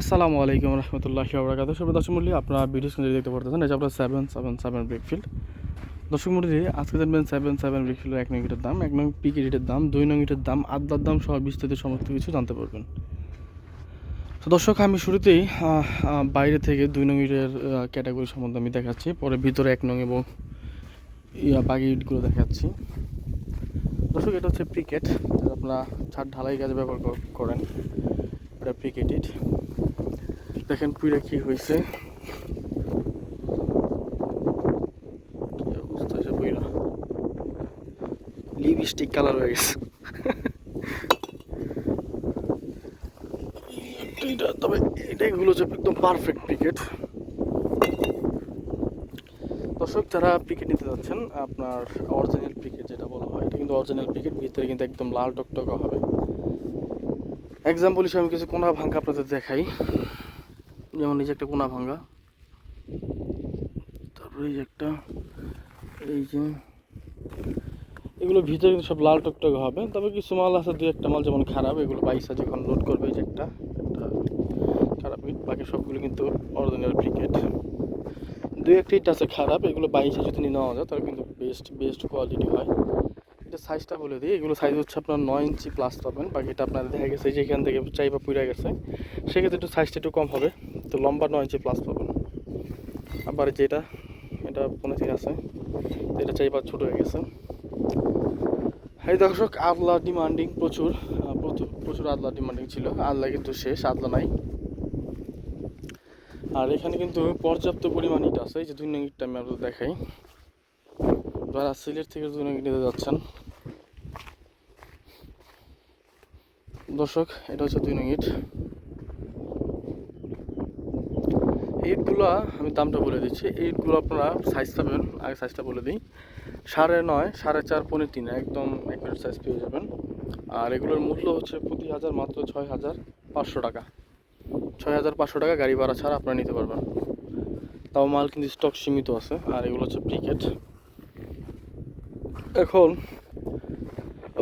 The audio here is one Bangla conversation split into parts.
আসসালামু আলাইকুম রহমতুল্লাহি আবরাকাত সবাই দর্শক মন্ডলী আপনারা ভিডিও স্ক্রিনে দেখতে পারতেছেন, এটা আপনার সেভেন সেভেন সেভেন ব্রেকফিল্ড দর্শক মন্ডলী আজকে জানবেন সেভেন সেভেন ব্রেকফিল্ডের এক নং দাম, এক নং পিক ইটের দাম, দুই নং ইটের দাম আদার দাম সহ বিস্তারিত সমস্ত কিছু জানতে পারবেন। তো দর্শক, আমি শুরুতেই বাইরে থেকে দুই নং ইটের ক্যাটাগরি সম্বন্ধে আমি দেখাচ্ছি, পরে ভিতরে এক নং এবং বাকি ইটগুলো দেখাচ্ছি। দর্শক, এটা হচ্ছে প্রিকেট আপনারা ছাদ ঢালাই কাজে ব্যবহার করেন। এটা প্রিকেট ইট দেখেন পুইরা কি হয়েছে লিপস্টিক কালার হয়ে গেছে। এটা তবে হচ্ছে একদম পারফেক্ট দর্শক ক্রিকেট নিতে যাচ্ছেন, আপনার অরিজিনাল ক্রিকেট যেটা বলা হয়, এটা কিন্তু অরিজিনাল ভিতরে কিন্তু একদম লাল টকটকা হবে। এক্সাম্পল হিসেবে আমি কিছু কোনা ভাঙ্গা আপনাদের দেখাই। যেমন এই যে একটা কোনা ভাঙ্গা। তারপরে এই যে একটা, এই যে এগুলো ভিতরে কিন্তু সব লাল টকটক হবে। তবে কিছু মাল আছে দু একটা মাল যেমন খারাপ, এগুলো বাইসা যখন লোড করবে এই যে একটা একটা খারাপ বাকি সবগুলো কিন্তু অরিজিনাল ক্রিকেট দু একটা ইট আছে খারাপ, এগুলো বাইশে যদি নেওয়া যায়, তাহলে কিন্তু বেস্ট বেস্ট কোয়ালিটি হয়। এটা সাইজটা বলে দিই, এগুলো সাইজ হচ্ছে আপনার নয় ইঞ্চি প্লাস পাবেন। বাকিটা আপনার দেখা গেছে যে এখান থেকে চাইবা পুড়ে গেছে। সেক্ষেত্রে একটু সাইজটা একটু কম হবে, তো লম্বা নয় ইঞ্চি প্লাস পাবেন। আবার যেটা, এটা পনেরো আছে এটা চাইবা ছোটো হয়ে গেছে। এই দর্শক আদলা ডিমান্ডিং প্রচুর প্রচুর প্রচুর আদলা ডিমান্ডিং ছিল। আদলা কিন্তু শেষ আদলা নাই। আর এখানে কিন্তু পর্যাপ্ত পরিমাণ ইট আছে, এই যে দুই ইটটা আমি আপনাদের দেখাই। যারা সিলেট থেকে দুই ইট নিতে যাচ্ছেন দর্শক, এটা হচ্ছে দুই নং ইট। ইটগুলো, আমি দামটা বলে দিচ্ছি। ইটগুলো আপনারা সাইজ পাবেন, আগে সাইজটা বলে দিই। সাড়ে নয়, সাড়ে চার পনেরো তিন, একদম অ্যাকুরেট সাইজ পেয়ে যাবেন। আর এগুলোর মূল্য হচ্ছে প্রতি হাজার মাত্র ছয় হাজার পাঁচশো টাকা। ছয় হাজার পাঁচশো টাকা গাড়ি ভাড়া ছাড়া আপনারা নিতে পারবেন। তাও মাল কিন্তু স্টক সীমিত আছে, আর এগুলো হচ্ছে প্রিকেট এখন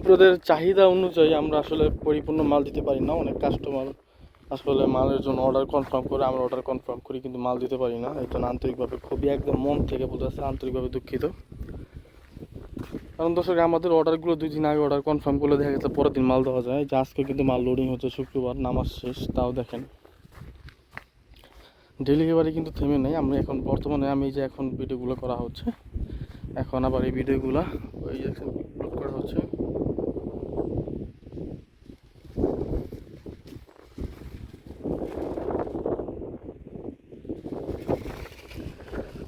আপনাদের চাহিদা অনুযায়ী আমরা আসলে পরিপূর্ণ মাল দিতে পারি না। অনেক কাস্টমার আসলে মালের জন্য অর্ডার কনফার্ম করে আমরা অর্ডার কনফার্ম করি, কিন্তু মাল দিতে পারি না। এই জন্য আন্তরিকভাবে খুবই একদম মন থেকে বলতে চাচ্ছি আন্তরিকভাবে দুঃখিত। কারণ দর্শক, আমাদের অর্ডারগুলো দুই দিন আগে অর্ডার কনফার্ম করলে দেখা গেছে পরের দিন মাল দেওয়া যায়। যে আজকে কিন্তু মাল লোডিং হচ্ছে, শুক্রবার, নামাজ শেষ, তাও দেখেন। ডেলিভারি কিন্তু থেমে নেই। আমি এখন বর্তমানে আমি যে এখন ভিডিওগুলো করা হচ্ছে এখন আবার এই ভিডিওগুলো ওই আপলোড করা হচ্ছে।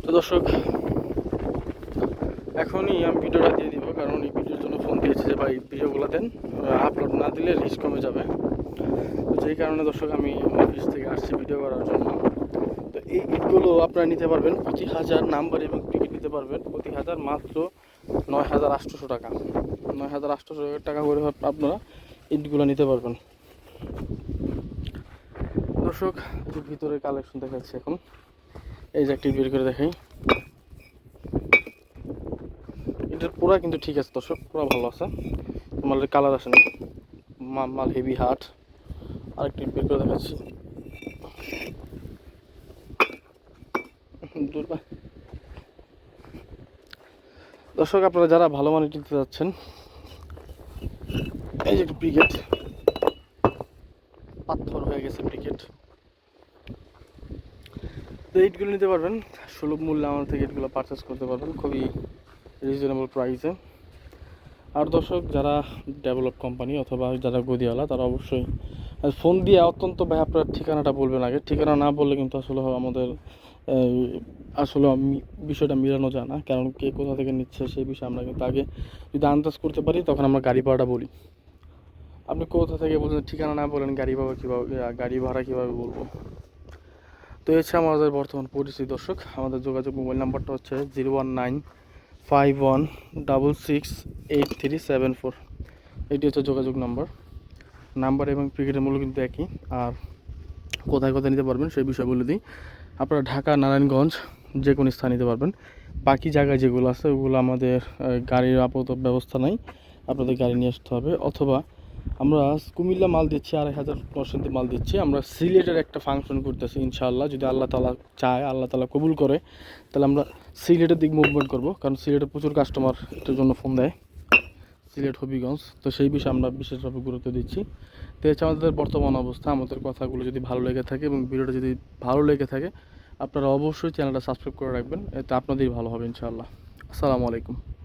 তো দর্শক, এখনই আমি ভিডিওটা দিয়ে দিব, কারণ এই ভিডিওর জন্য ফোন দিয়েছে যে ভাই ভিডিওগুলো দেন আপলোড না দিলে রিস্ক কমে যাবে। তো যেই কারণে দর্শক, আমি অফিস থেকে আসছি ভিডিও করার জন্য। তো এই ইটগুলো আপনারা নিতে পারবেন প্রতি হাজার নাম্বার এবং পারবেন প্রতি হাজার মাত্র নয় হাজার আটশোশো টাকা। নয় হাজার আটশোশো টাকা করে আপনারা ইটগুলো নিতে পারবেন। দর্শক ভিতরে কালেকশন দেখাচ্ছি এখন। এই যে একটি বের করে দেখাই। এটার পুরা কিন্তু ঠিক আছে দর্শক, পুরা ভালো আছে। মালের কালার আসে না। মা- মাল হেভি হার্ট আরেকটি বের করে দেখাচ্ছি। দর্শক, আপনারা যারা ভালো মানের কিনতে যাচ্ছেন, এই যে একটু ক্রিকেট পাথর হয়ে গেছে ক্রিকেট তো ইটগুলো নিতে পারবেন। সুলভ মূল্যে আমার থেকে ইটগুলো পারচেস করতে পারবেন। খুবই রিজনেবল প্রাইসে আর দর্শক, যারা ডেভেলপ কোম্পানি অথবা যারা গদিওয়ালা, তারা অবশ্যই ফোন দিয়ে অত্যন্ত ভাই আপনার ঠিকানাটা বলবেন আগে। ঠিকানা না বললে কিন্তু আসলে আমাদের আসলে বিষয়টা মিলানো যায় না। কারণ কে কোথা থেকে নিচ্ছে সেই বিষয়ে আমরা কিন্তু আগে যদি আন্দাজ করতে পারি, তখন আমরা গাড়ি ভাড়াটা বলি। আপনি কোথা থেকে বলছেন? ঠিকানা না বলেন, গাড়ি ভাড়া কীভাবে, গাড়ি ভাড়া কীভাবে বলব? তো হচ্ছে আমাদের বর্তমান পরিস্থিতি। দর্শক, আমাদের যোগাযোগ মোবাইল নাম্বারটা হচ্ছে zero one nine five one double six eight three seven four. এটি হচ্ছে যোগাযোগ নাম্বার। নাম্বার এবং ক্রিকেটের মূল্য কিন্তু একই। আর কোথায় কোথায় নিতে পারবেন সেই বিষয়গুলো দিই। আপনারা ঢাকা, নারায়ণগঞ্জ যে কোনো স্থান নিতে পারবেন। বাকি জায়গায় যেগুলো আছে, ওগুলো আমাদের গাড়ির আপাতত ব্যবস্থা নাই। আপনাদের গাড়ি নিয়ে আসতে হবে। অথবা আমরা কুমিল্লা মাল দিচ্ছি, আড়াই হাজার পার্সেন্টে মাল দিচ্ছি। আমরা সিলেটের একটা ফাংশন করতেছি, ইনশাআল্লাহ। যদি আল্লাহ তালা চায়, আল্লাহ তালা কবুল করে, তাহলে আমরা সিলেটের দিক মুভমেন্ট করব। কারণ সিলেটে প্রচুর কাস্টমার জন্য ফোন দেয়। সিলেট, হবিগঞ্জ। তো সেই বিষয়ে আমরা বিশেষভাবে গুরুত্ব দিচ্ছি। তো এছাড়া আমাদের বর্তমান অবস্থা, আমাদের কথাগুলো যদি ভালো লেগে থাকে এবং ভিডিওটা যদি ভালো লেগে থাকে, আপনারা অবশ্যই চ্যানেলটা সাবস্ক্রাইব করে রাখবেন। এতে আপনাদেরই ভালো হবে, ইনশাআল্লাহ। আসসালামু আলাইকুম।